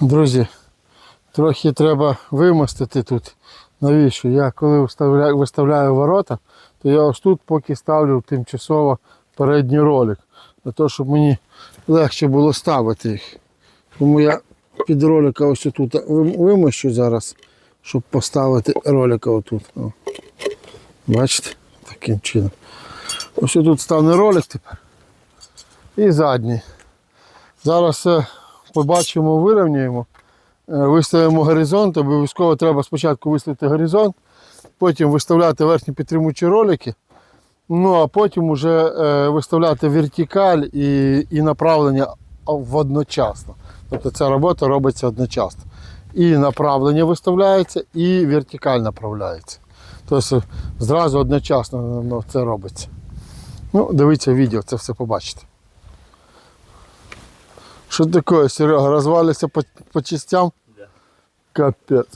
Друзі, трохи треба вимостити тут. Навіщо? Я коли виставляю, виставляю ворота, то я ось тут поки ставлю тимчасово передній ролик. Для того, щоб мені легше було ставити їх. Тому я під ролика ось тут вимощу зараз, щоб поставити ролика отут. О. Бачите? Таким чином. Ось тут стане ролик тепер. І задній. Зараз е, побачимо, вирівняємо. Е, Виставимо горизонт, обов'язково треба спочатку виставити горизонт, потім виставляти верхні підтримуючі ролики, ну а потім вже е, виставляти вертикаль і, і направлення водночасно. Тобто ця робота робиться одночасно. І направлення виставляється, і вертикаль направляється. Тобто зразу одночасно це робиться. Ну, дивіться відео, це все побачите. Что такое, Серега, развалился по, по частям? Да. Капец.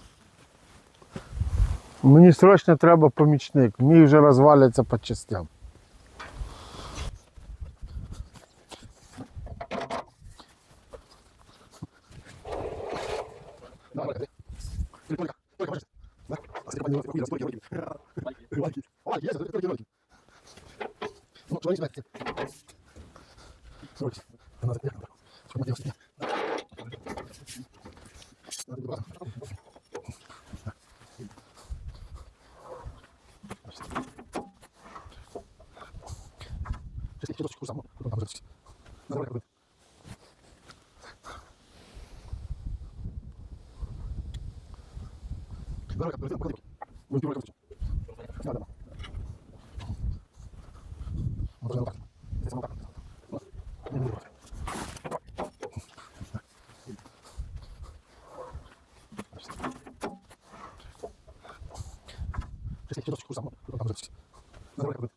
Мені срочно треба помічник, мій уже розваляться по частям. Ну, что они Давай, как-то, вот, вот, вот, вот, вот, вот, вот, вот, вот, вот, вот, Если кто-то курсом, кто там